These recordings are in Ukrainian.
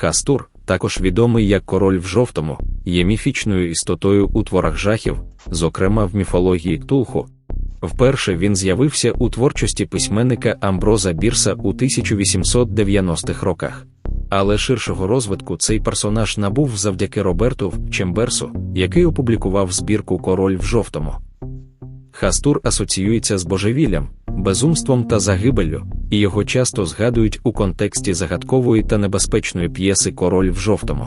Хастур, також відомий як король в жовтому, є міфічною істотою у творах жахів, зокрема в міфології Ктулху. Вперше він з'явився у творчості письменника Амброза Бірса у 1890-х роках. Але ширшого розвитку цей персонаж набув завдяки Роберту Чемберсу, який опублікував збірку Король в жовтому. Хастур асоціюється з божевіллям, безумством та загибеллю, і його часто згадують у контексті загадкової та небезпечної п'єси Король в жовтому.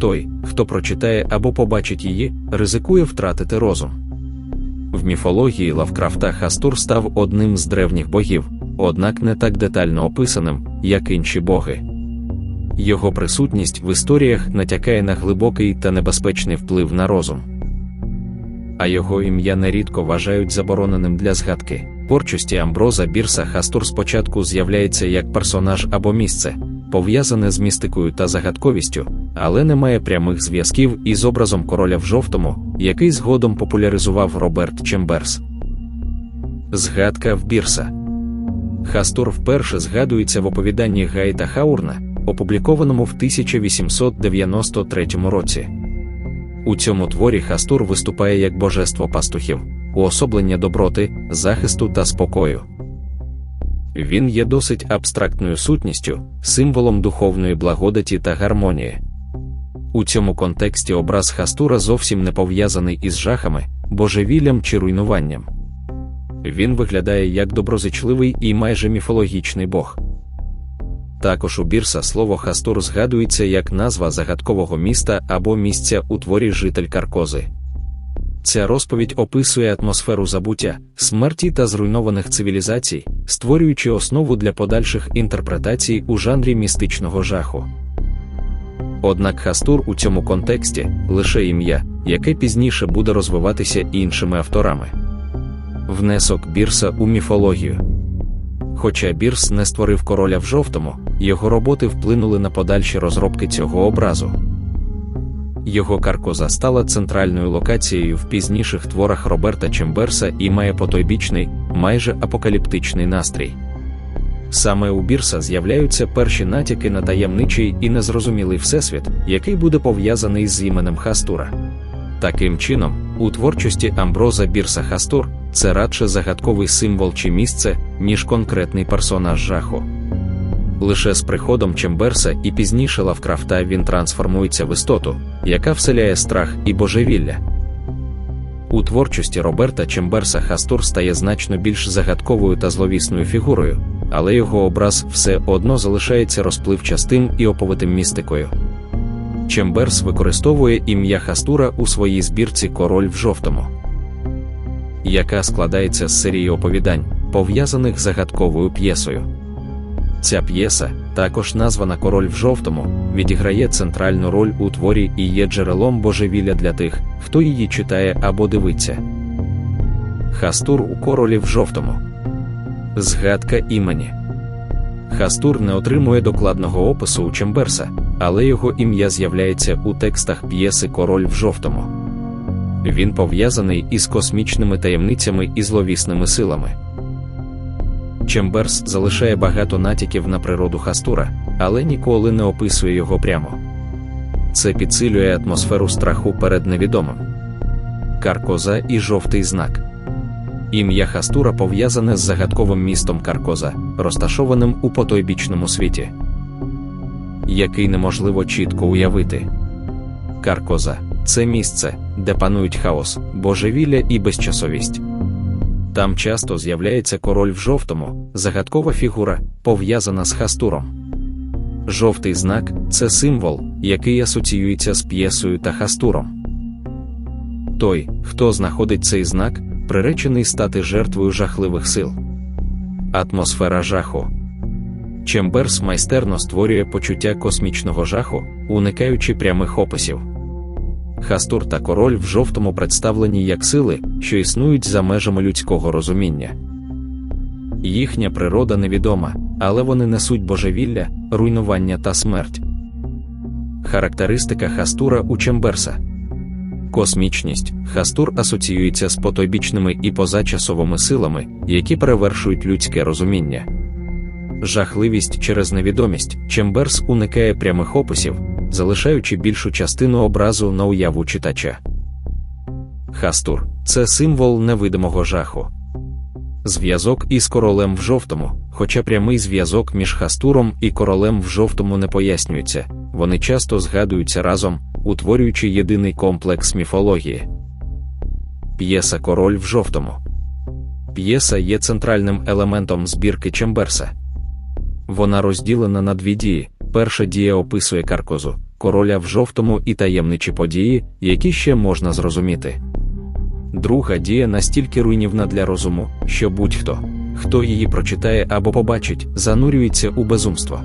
Той, хто прочитає або побачить її, ризикує втратити розум. В міфології Лавкрафта Хастур став одним з древніх богів, однак не так детально описаним, як інші боги. Його присутність в історіях натякає на глибокий та небезпечний вплив на розум. А його ім'я нерідко вважають забороненим для згадки. Творчості Амброза Бірса Хастур спочатку з'являється як персонаж або місце, пов'язане з містикою та загадковістю, але не має прямих зв'язків із образом короля в жовтому, який згодом популяризував Роберт Чемберс. Згадка в Бірса Хастур вперше згадується в оповіданні Гайта Хаурна, опублікованому в 1893 році. У цьому творі Хастур виступає як божество пастухів, уособлення доброти, захисту та спокою. Він є досить абстрактною сутністю, символом духовної благодаті та гармонії. У цьому контексті образ Хастура зовсім не пов'язаний із жахами, божевіллям чи руйнуванням. Він виглядає як доброзичливий і майже міфологічний бог. Також у Бірса слово Хастур згадується як назва загадкового міста або місця у творі житель Каркози. Ця розповідь описує атмосферу забуття, смерті та зруйнованих цивілізацій, створюючи основу для подальших інтерпретацій у жанрі містичного жаху. Однак Хастур у цьому контексті лише ім'я, яке пізніше буде розвиватися іншими авторами. Внесок Бірса у міфологію. Хоча Бірс не створив короля в жовтому, його роботи вплинули на подальші розробки цього образу. Його каркоза стала центральною локацією в пізніших творах Роберта Чемберса і має потойбічний, майже апокаліптичний настрій. Саме у Бірса з'являються перші натяки на таємничий і незрозумілий всесвіт, який буде пов'язаний з іменем Хастура. Таким чином, у творчості Амброза Бірса Хастур це радше загадковий символ чи місце, ніж конкретний персонаж жаху. Лише з приходом Чемберса і пізніше Лавкрафта він трансформується в істоту, яка вселяє страх і божевілля. У творчості Роберта Чемберса Хастур стає значно більш загадковою та зловісною фігурою, але його образ все одно залишається розпливчастим і оповитим містикою. Чемберс використовує ім'я Хастура у своїй збірці Король в жовтому, яка складається з серії оповідань, пов'язаних з загадковою п'єсою. Ця п'єса, також названа Король в жовтому, відіграє центральну роль у творі і є джерелом божевілля для тих, хто її читає або дивиться. Хастур у королі в жовтому. Згадка імені. Хастур не отримує докладного опису у Чемберса, але його ім'я з'являється у текстах п'єси Король в жовтому. Він пов'язаний із космічними таємницями і зловісними силами. Чемберс залишає багато натяків на природу Хастура, але ніколи не описує його прямо. Це підсилює атмосферу страху перед невідомим. Каркоза і жовтий знак. Ім'я Хастура пов'язане з загадковим містом Каркоза, розташованим у потойбічному світі, який неможливо чітко уявити. Каркоза це місце, де панують хаос, божевілля і безчасовість. Там часто з'являється король в жовтому, загадкова фігура, пов'язана з хастуром. Жовтий знак це символ, який асоціюється з п'єсою та хастуром. Той, хто знаходить цей знак, приречений стати жертвою жахливих сил. Атмосфера жаху. Чемберс майстерно створює почуття космічного жаху, уникаючи прямих описів. Хастур та король в жовтому представлені як сили, що існують за межами людського розуміння. Їхня природа невідома, але вони несуть божевілля, руйнування та смерть. Характеристика Хастура у Чемберса Космічність Хастур асоціюється з потойбічними і позачасовими силами, які перевершують людське розуміння. жахливість через невідомість, Чемберс уникає прямих описів, залишаючи більшу частину образу на уяву читача. Хастур це символ невидимого жаху. Зв'язок із королем в жовтому, хоча прямий зв'язок між Хастуром і королем в жовтому не пояснюється, вони часто згадуються разом, утворюючи єдиний комплекс міфології. П'єса Король в жовтому. П'єса є центральним елементом збірки Чемберса. Вона розділена на дві дії. Перша дія описує каркозу, короля в жовтому і таємничі події, які ще можна зрозуміти. Друга дія настільки руйнівна для розуму, що будь-хто, хто її прочитає або побачить, занурюється у безумство.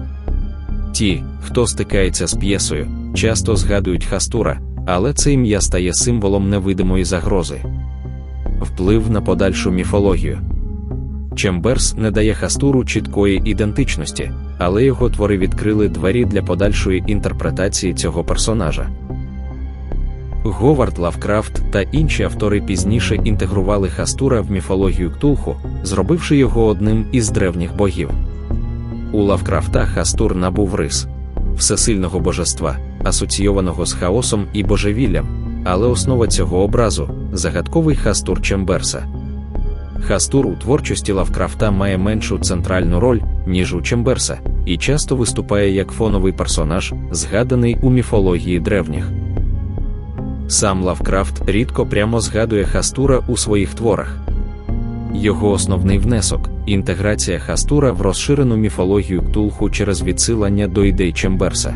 Ті, хто стикається з п'єсою, часто згадують Хастура, але це ім'я стає символом невидимої загрози. Вплив на подальшу міфологію. Чемберс не дає Хастуру чіткої ідентичності, але його твори відкрили двері для подальшої інтерпретації цього персонажа. Говард Лавкрафт та інші автори пізніше інтегрували Хастура в міфологію Ктулху, зробивши його одним із древніх богів. У Лавкрафта Хастур набув рис всесильного божества, асоційованого з хаосом і божевіллям, але основа цього образу загадковий Хастур Чемберса. Хастур у творчості Лавкрафта має меншу центральну роль, ніж у Чемберса, і часто виступає як фоновий персонаж, згаданий у міфології древніх. Сам Лавкрафт рідко прямо згадує Хастура у своїх творах. Його основний внесок інтеграція Хастура в розширену міфологію Ктулху через відсилання до ідей Чемберса.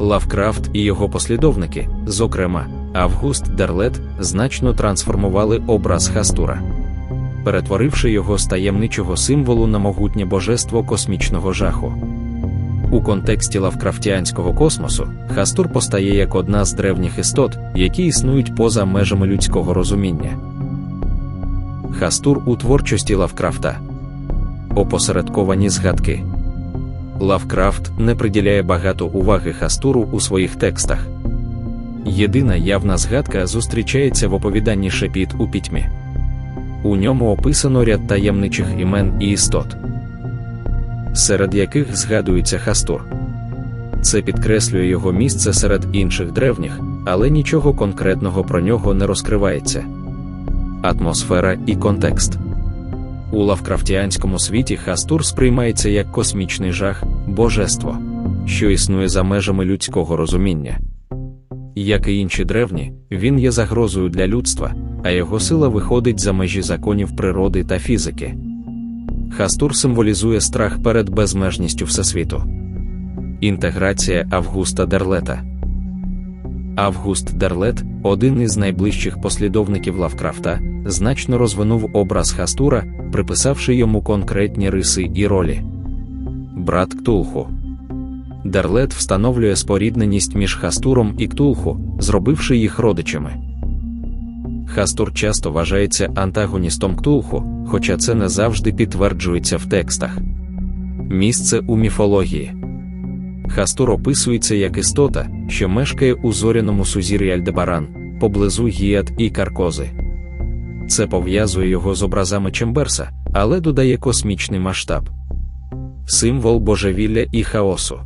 Лавкрафт і його послідовники, зокрема, Август Дерлет, значно трансформували образ Хастура, перетворивши його з таємничого символу на могутнє божество космічного жаху. У контексті лавкрафтіанського космосу Хастур постає як одна з древніх істот, які існують поза межами людського розуміння. Хастур у творчості Лавкрафта опосередковані згадки. Лавкрафт не приділяє багато уваги Хастуру у своїх текстах. Єдина явна згадка зустрічається в оповіданні Шепіт у пітьмі. У ньому описано ряд таємничих імен і істот серед яких згадується Хастур. Це підкреслює його місце серед інших древніх, але нічого конкретного про нього не розкривається. Атмосфера і контекст у лавкрафтіанському світі Хастур сприймається як космічний жах, божество, що існує за межами людського розуміння. Як і інші древні, він є загрозою для людства, а його сила виходить за межі законів природи та фізики. Хастур символізує страх перед безмежністю Всесвіту. Інтеграція Августа Дерлета. Август Дерлет, один із найближчих послідовників Лавкрафта, значно розвинув образ Хастура, приписавши йому конкретні риси і ролі. Брат Ктулху. Дерлет встановлює спорідненість між Хастуром і Ктулху, зробивши їх родичами. Хастур часто вважається антагоністом Ктулху, хоча це не завжди підтверджується в текстах. Місце у міфології Хастур описується як істота, що мешкає у зоряному сузір'ї Альдебаран, поблизу Гіат і Каркози. Це пов'язує його з образами Чемберса, але додає космічний масштаб символ божевілля і хаосу.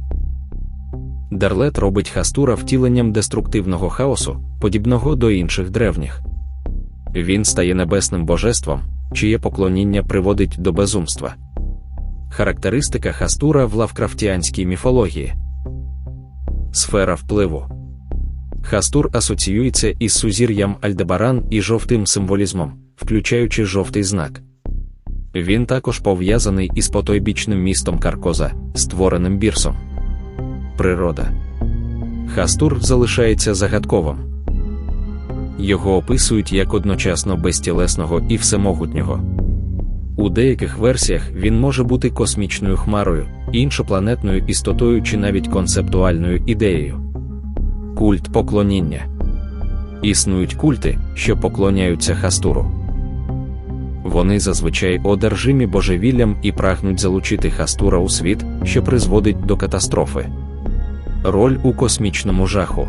Дарлет робить Хастура втіленням деструктивного хаосу, подібного до інших древніх. Він стає небесним божеством, чиє поклоніння приводить до безумства. Характеристика Хастура в лавкрафтіанській міфології. Сфера впливу. Хастур асоціюється із сузір'ям Альдебаран і жовтим символізмом, включаючи жовтий знак. Він також пов'язаний із потойбічним містом Каркоза, створеним бірсом. Природа. Хастур залишається загадковим. Його описують як одночасно безтілесного і всемогутнього. У деяких версіях він може бути космічною хмарою, іншопланетною істотою чи навіть концептуальною ідеєю. Культ поклоніння існують культи, що поклоняються хастуру. Вони зазвичай одержимі божевіллям і прагнуть залучити хастура у світ, що призводить до катастрофи. Роль у космічному жаху.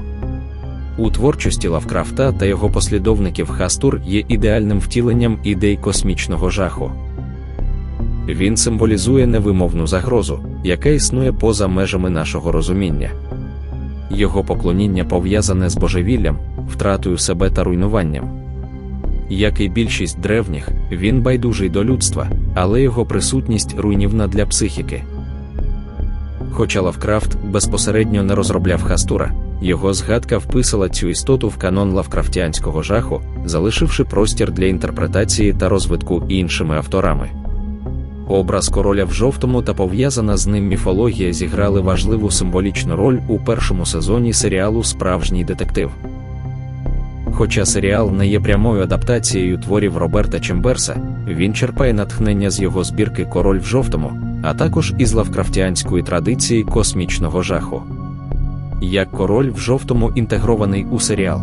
У творчості Лавкрафта та його послідовників Хастур є ідеальним втіленням ідей космічного жаху. Він символізує невимовну загрозу, яка існує поза межами нашого розуміння. Його поклоніння пов'язане з божевіллям, втратою себе та руйнуванням. Як і більшість древніх, він байдужий до людства, але його присутність руйнівна для психіки. Хоча Лавкрафт безпосередньо не розробляв Хастура, його згадка вписала цю істоту в канон лавкрафтянського жаху, залишивши простір для інтерпретації та розвитку іншими авторами. Образ короля в жовтому та пов'язана з ним міфологія зіграли важливу символічну роль у першому сезоні серіалу Справжній детектив. Хоча серіал не є прямою адаптацією творів Роберта Чемберса, він черпає натхнення з його збірки Король в жовтому, а також із лавкрафтянської традиції космічного жаху. Як король в жовтому інтегрований у серіал.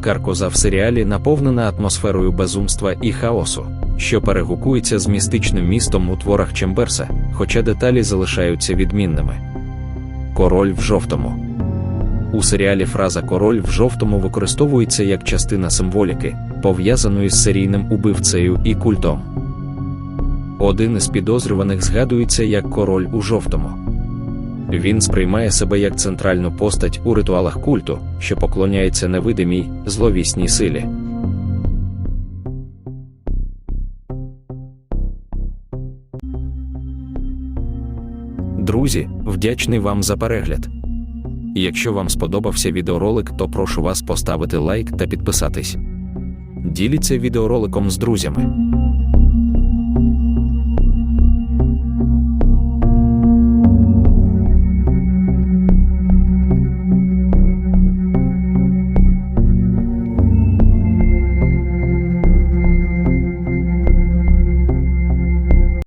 Каркоза в серіалі наповнена атмосферою безумства і хаосу, що перегукується з містичним містом у творах Чемберса, хоча деталі залишаються відмінними. Король в жовтому. У серіалі фраза Король в жовтому використовується як частина символіки, пов'язаної з серійним убивцею і культом. Один із підозрюваних згадується як король у жовтому. Він сприймає себе як центральну постать у ритуалах культу, що поклоняється невидимій, зловісній силі. Друзі, вдячний вам за перегляд. Якщо вам сподобався відеоролик, то прошу вас поставити лайк та підписатись. Діліться відеороликом з друзями.